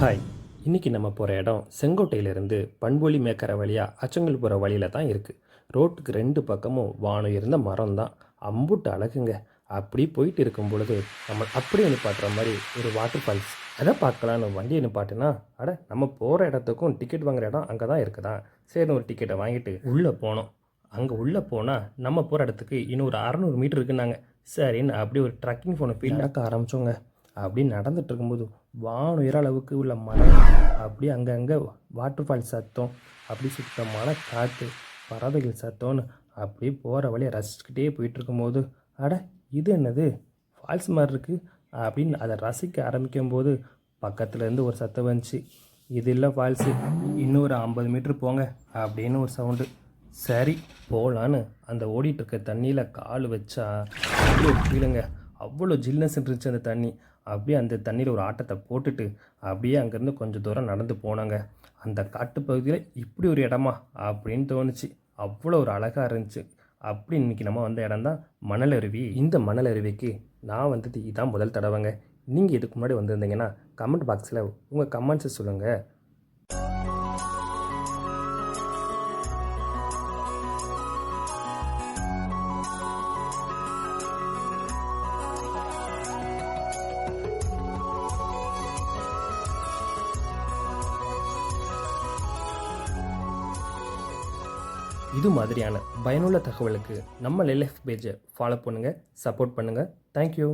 Hi. இன்றைக்கி நம்ம போகிற இடம் செங்கோட்டையிலேருந்து பண்பொலி மேக்கரை வழியாக அச்சங்கல் போகிற வழியில் தான் இருக்குது ரோட்டுக்கு ரெண்டு பக்கமும் வானம் இருந்த மரம் தான். அம்புட்டு அழகுங்க. அப்படி போயிட்டு இருக்கும் பொழுது நம்ம அப்படியே நிப்பாட்டுற மாதிரி ஒரு வாட்டர் ஃபால்ஸ் அதை பார்க்கலான்னு வண்டியை நிப்பாட்டுனா அட நம்ம போகிற இடத்துக்கும் டிக்கெட் வாங்குற இடம் அங்கே தான் இருக்குதா? சரி ஒரு டிக்கெட்டை வாங்கிட்டு உள்ளே போனோம். அங்கே உள்ளே போனால் நம்ம போகிற இடத்துக்கு இன்னும் ஒரு அறநூறு மீட்டர் இருக்குன்னாங்க. சரின்னு அப்படியே ஒரு ட்ரக்கிங் ஃபோனை ஃபீல் ஆக்க ஆரம்பிச்சோங்க. அப்படி நடந்துட்டு இருக்கும்போது வான் உயர அளவுக்கு உள்ள மரம் அப்படியே அங்கங்கே வாட்டர் ஃபால்ஸ் சத்தம் அப்படி சுத்தமான காற்று பறவைகள் சத்தம்னு அப்படியே போகிற வழியை ரசிச்சுக்கிட்டே போயிட்டுருக்கும்போது அட இது என்னது? ஃபால்ஸ் மாதிரி இருக்குது அப்படின்னு அதை ரசிக்க ஆரம்பிக்கும் போது பக்கத்துலேருந்து ஒரு சத்தம் வந்துச்சு. இது இல்லை ஃபால்ஸு இன்னும் ஒரு ஐம்பது மீட்ரு போங்க அப்படின்னு ஒரு சவுண்டு. சரி போகலான்னு அந்த ஓடிட்டுருக்க தண்ணியில் கால் வச்சா அவ்வளோ அவ்வளோ ஜில்னஸ் இருந்துச்சு அந்த தண்ணி. அப்படியே அந்த தண்ணியில் ஒரு ஆட்டத்தை போட்டுட்டு அப்படியே அங்கேருந்து கொஞ்சம் தூரம் நடந்து போனாங்க. அந்த காட்டுப்பகுதியில் இப்படி ஒரு இடமா அப்படின்னு தோணுச்சு. அவ்வளோ ஒரு அழகாக இருந்துச்சு. அப்படி இன்றைக்கி நம்ம வந்த இடம் தான் மணல் அருவி இந்த மணல் அருவிக்கு நான் வந்தது இதுதான் முதல் தடவைங்க. நீங்கள் இதுக்கு முன்னாடி வந்திருந்தீங்கன்னா கமெண்ட் பாக்ஸில் உங்கள் கமெண்ட்ஸை சொல்லுங்கள் இது மாதிரியான பயனுள்ள தகவலுக்கு நம்ம லைஃப் பேஜை ஃபாலோ பண்ணுங்கள் சப்போர்ட் பண்ணுங்கள் தேங்க்யூ